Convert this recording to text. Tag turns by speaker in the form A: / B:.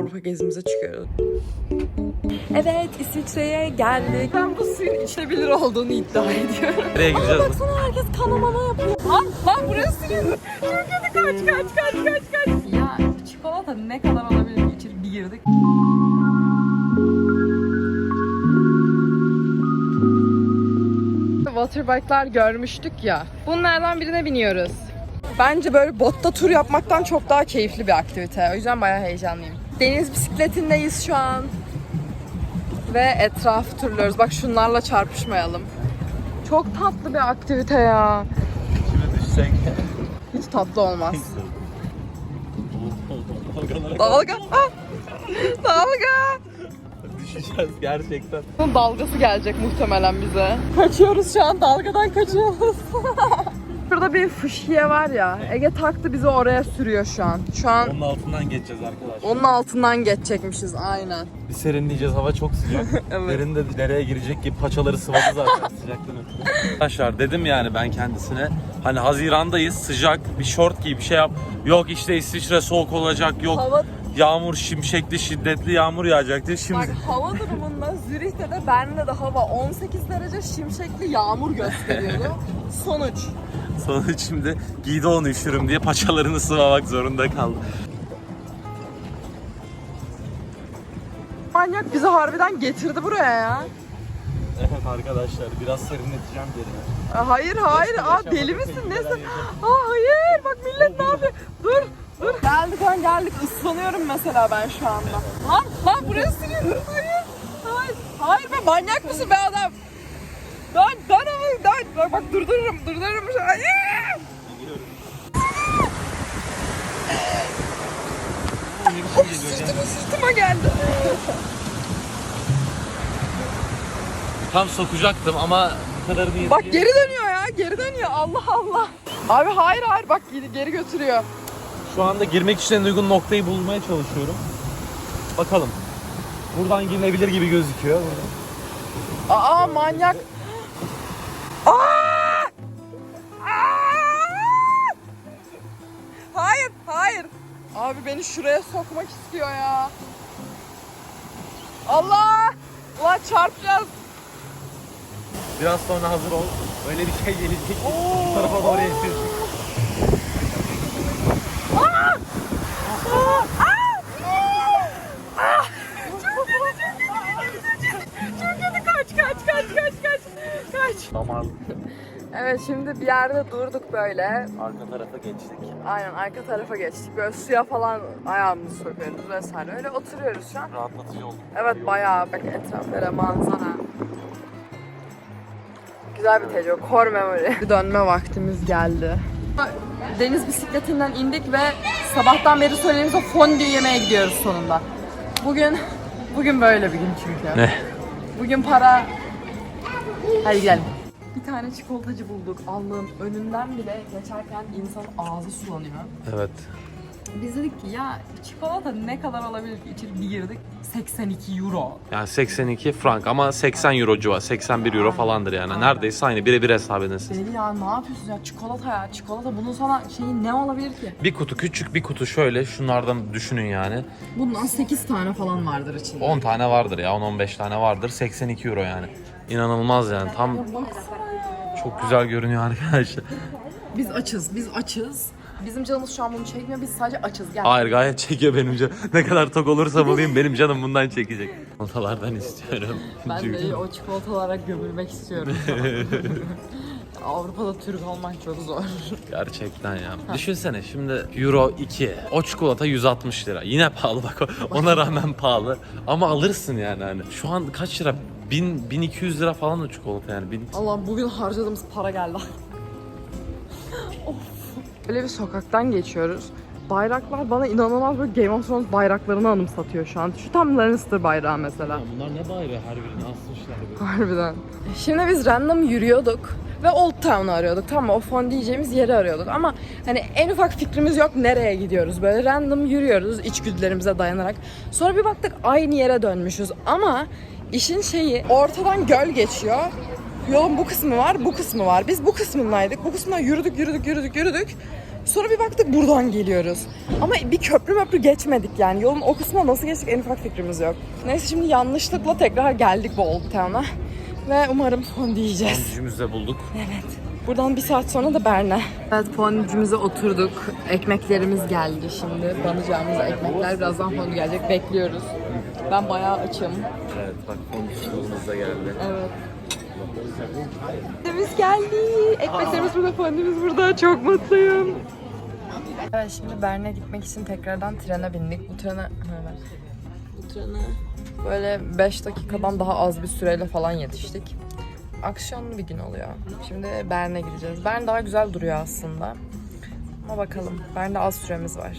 A: Avrupa gezimize çıkıyoruz. Evet İsviçre'ye geldik. Ben bu suyun içebilir olduğunu iddia ediyorum.
B: Nereye gideceğiz?
A: Baksana herkes kanamana yapıyor. Lan lan burası suyun. Çok kötü kaç kaç kaç kaç kaç. Ya çikolata ne kadar olabilir ki içeri bir girdik. Waterbike'lar görmüştük ya. Bunlardan birine biniyoruz. Bence böyle botta tur yapmaktan çok daha keyifli bir aktivite. O yüzden bayağı heyecanlıyım. Deniz bisikletindeyiz şu an. Ve etrafı turluyoruz. Bak şunlarla çarpışmayalım. Çok tatlı bir aktivite ya.
B: Şimdi düşsek.
A: Hiç tatlı olmaz. Dalga. Ah! Dalga.
B: düşeceğiz gerçekten.
A: Dalgası gelecek muhtemelen bize. Kaçıyoruz şu an dalgadan kaçıyoruz. Şurada bir fışkiye var ya. Ege taktı bizi oraya sürüyor şu an. Şu an
B: Onun altından geçeceğiz arkadaşlar.
A: onun altından geçecekmişiz aynen.
B: Bir serinleyeceğiz hava çok sıcak.
A: Evet.
B: Derin de dereye girecek gibi paçaları sıvadı zaten sıcaktan ötürü. Arkadaşlar dedim yani ben kendisine hani Haziran'dayız sıcak bir şort giy bir şey yap. Yok işte İsviçre soğuk olacak yok
A: Hava
B: yağmur şimşekli şiddetli yağmur yağacak diye şimdi.
A: Bak hava durumunda Zürih'te de Bern'de de hava 18 derece şimşekli yağmur gösteriyordu. Sonuç.
B: Sonra şimdi giydi onu üşürüm diye paçalarını sıvamak zorunda kaldı.
A: Manyak bizi harbiden getirdi buraya ya.
B: Evet arkadaşlar biraz serinleteceğim derine.
A: Aa, Hayır hayır. Aa, deli misin? Ne sen? Aa, hayır. Bak millet ne yapıyor? Dur. Dur. Geldik lan geldik. Islanıyorum mesela ben şu anda. Lan lan buraya sürüyorum. Hayır. Hayır. Hayır be manyak mısın be adam? Dön dön ama dön. Bak, bak durdururum durdururum. Hayır. Sırtıma sırtıma geldi.
B: Tam sokacaktım ama bu kadarını yedim.
A: Bak geri dönüyor ya. Geri dönüyor. Allah Allah. Abi hayır hayır bak geri götürüyor.
B: Şu anda girmek için en uygun noktayı bulmaya çalışıyorum. Bakalım. Buradan girilebilir gibi gözüküyor.
A: Aa manyak. Aa! Aa! Hayır, hayır. Abi beni şuraya sokmak istiyor ya. Allah! Ulan çarpacağız.
B: Biraz sonra hazır ol. Öyle bir şey gelecek.
A: Oo!
B: Bu tarafa doğru eğilir.
A: Evet şimdi bir yerde durduk böyle.
B: Arka tarafa geçtik.
A: Aynen arka tarafa geçtik. Böyle suya falan ayağımızı sokuyoruz vesaire. Öyle oturuyoruz şu an.
B: Rahatlatıcı oldu.
A: Evet bayağı bak etraflara manzara. Güzel bir tecrübe. Core memory. Bir dönme vaktimiz geldi. Deniz bisikletinden indik ve sabahtan beri söylediğimiz o fondü yemeye gidiyoruz sonunda. Bugün bugün böyle bir gün çünkü.
B: Ne?
A: Bugün para... Hadi gidelim. Bir tane çikolatacı bulduk. Allah'ım önünden bile geçerken insan ağzı sulanıyor.
B: Evet.
A: Biz dedik ki ya çikolata ne kadar olabilir ki içeri bir girdik 82 euro.
B: Yani 82 frank ama 80 euro civarı. 81 euro falandır yani. Neredeyse aynı birebir hesap edin siz.
A: Deli ya ne yapıyorsun ya çikolata ya çikolata bunun sana şeyi ne olabilir ki?
B: Bir kutu küçük bir kutu şöyle şunlardan düşünün yani.
A: Bundan 8 tane falan vardır içinde.
B: 10 tane vardır ya 10-15 tane vardır. 82 euro yani. İnanılmaz yani tam çok güzel görünüyor arkadaşlar.
A: Biz açız biz açız. Bizim canımız şu an bunu çekmiyor biz sadece açız gel.
B: Hayır gayet çekiyor benim canım. Ne kadar tok olursam olayım benim canım bundan çekecek. Çikolatalardan istiyorum.
A: Ben de o çikolatalara gömülmek istiyorum. Avrupa'da Türk olmak çok zor.
B: Gerçekten ya. Düşünsene şimdi euro 2. O çikolata 160 lira. Yine pahalı bak ona rağmen pahalı. Ama alırsın yani hani. Şu an kaç lira? 1000 1200 lira falan o çikolata yani. 1000
A: Allah'ım bugün harcadığımız para geldi. of. Böyle bir sokaktan geçiyoruz. Bayraklar bana inanılmaz böyle Game of Thrones bayraklarını anımsatıyor şu an. Şu tam Lannister bayrağı mesela.
B: bunlar ne bayrağı her birini asmışlar böyle.
A: Harbiden. Şimdi biz random yürüyorduk ve Old Town'u arıyorduk. Tamam mı? o fon diyeceğimiz yeri arıyorduk ama hani en ufak fikrimiz yok nereye gidiyoruz. Böyle random yürüyoruz içgüdülerimize dayanarak. Sonra bir baktık aynı yere dönmüşüz ama işin şeyi ortadan göl geçiyor. Yolun bu kısmı var, bu kısmı var. Biz bu kısmındaydık. Bu kısmına yürüdük, yürüdük, yürüdük, yürüdük. Sonra bir baktık buradan geliyoruz. Ama bir köprü möprü geçmedik yani. Yolun o kısmına nasıl geçtik en ufak fikrimiz yok. Neyse şimdi yanlışlıkla tekrar geldik bu Old Town'a. Ve umarım fondü yiyeceğiz.
B: Gücümüzü de bulduk.
A: Evet. Buradan bir saat sonra da Berne. Evet fondücümüze oturduk. Ekmeklerimiz geldi şimdi. Banacağımız ekmekler. Birazdan fondü gelecek. Bekliyoruz. Ben bayağı açım.
B: Evet bak fondüsümüz da geldi.
A: Evet. Fondümüz geldi. Ekmeklerimiz burada, fondümüz burada. Çok mutluyum. Evet şimdi Berne gitmek için tekrardan trene bindik. Bu trene bu trene. Böyle 5 dakikadan daha az bir süreyle falan yetiştik. Akşamlı bir gün oluyor. Şimdi Bern'e gideceğiz. Bern daha güzel duruyor aslında. Ama bakalım. Bern'de az süremiz var.